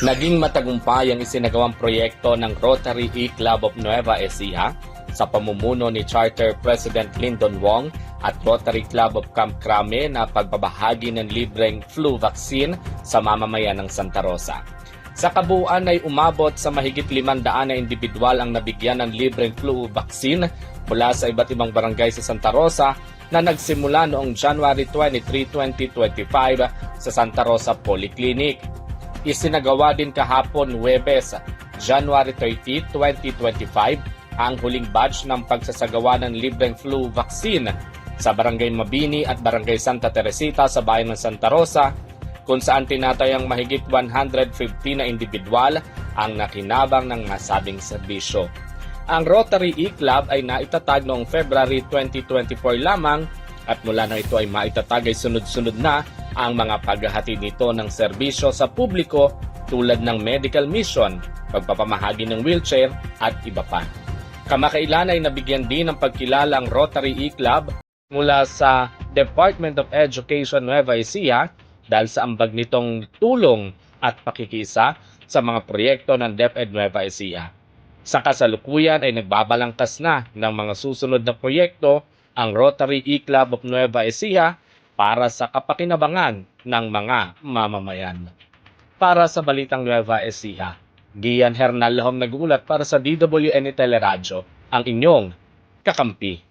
Naging matagumpay ang isinagawang proyekto ng Rotary E-Club of Nueva Ecija sa pamumuno ni Charter President Lyndon Wong at Rotary Club of Camp Crame na pagbabahagi ng libreng flu vaccine sa mamamayan ng Santa Rosa. Sa kabuuan ay umabot sa mahigit 500 na individual ang nabigyan ng libreng flu vaccine mula sa iba't ibang barangay sa Santa Rosa na nagsimula noong January 23, 2025 sa Santa Rosa Polyclinic. Isinagawa din kahapon Webes, January 30, 2025, ang huling batch ng pagsasagawa ng libreng flu vaccine sa Barangay Mabini at Barangay Santa Teresita sa bayan ng Santa Rosa kung saan tinatayang mahigit 150 na individual ang nakinabang ng nasabing serbisyo. Ang Rotary E-Club ay naitatag noong February 2024 lamang at mula na ito ay maitatag ay sunod-sunod na ang mga paghahati nito ng serbisyo sa publiko tulad ng medical mission, pagpapamahagi ng wheelchair at iba pa. Kamakailan ay nabigyan din ng pagkilala ang Rotary E-Club mula sa Department of Education Nueva Ecija dahil sa ambag nitong tulong at pakikisa sa mga proyekto ng DepEd Nueva Ecija. Sa kasalukuyan ay nagbabalangkas na ng mga susunod na proyekto ang Rotary E-Club of Nueva Ecija para sa kapakinabangan ng mga mamamayan. Para sa Balitang Nueva Ecija, Gian Hernal Lahom nag-uulat para sa DWN Teleradyo, ang inyong kakampi.